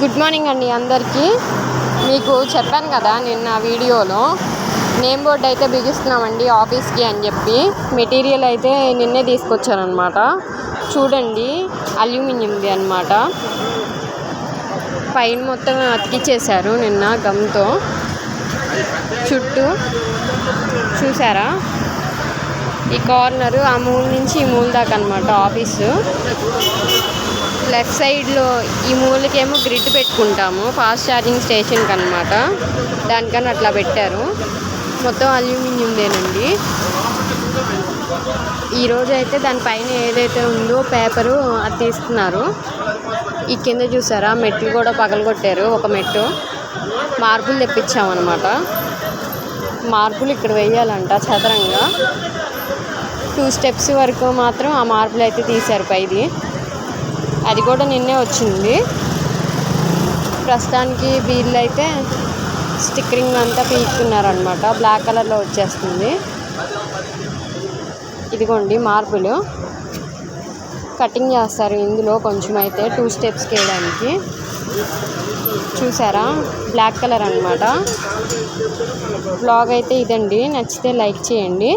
Good morning అండి అందరికీ. మీకు చెప్పాను కదా నిన్న వీడియోలో. నేమ్ బోర్డ్ అయితే బిగిస్తున్నామండి ఆఫీస్కి అని చెప్పి. మెటీరియల్ అయితే నిన్నే తీసుకొచ్చారనమాట చూడండి అల్యూమినియంది అనమాట పైన మొత్తం అతికిచ్చేశారు నిన్న గమ్తో. చుట్టూ చూసారా? ఈ కార్నరు ఆ మూల నుంచి ఈ మూల దాకా అనమాట ఆఫీసు. లెఫ్ట్ సైడ్లో ఈ మూలకేమో గ్రిడ్ పెట్టుకుంటాము. ఫాస్ట్ ఛార్జింగ్ స్టేషన్కి అనమాట దానికన్నా అట్లా పెట్టారు. మొత్తం అల్యూమినియందేనండి. ఈరోజు అయితే దానిపైన ఏదైతే ఉందో పేపరు అది తీస్తున్నారు. ఈ కింద చూసారా? మెట్లు కూడా పగలగొట్టారు ఒక మెట్టు. మార్పులు తెప్పించామన్నమాట. మార్పులు ఇక్కడ వేయాలంట చదరంగా. టూ స్టెప్స్ వరకు మాత్రం ఆ మార్పులు అయితే తీశారు పైది. అది కూడా నిన్నే వచ్చింది. ప్రస్తుతానికి వీళ్ళు అయితే స్టిక్కరింగ్ అంతా పీక్కున్నారనమాట బ్లాక్ కలర్లో వచ్చేస్తుంది. ఇదిగోండి మార్పులు. కటింగ్ చేస్తారు ఇందులో కొంచెం అయితే టూ స్టెప్స్కి వేయడానికి చూసారా? బ్లాక్ కలర్ అనమాట బ్లాగ్ అయితే ఇదండి. నచ్చితే లైక్ చేయండి.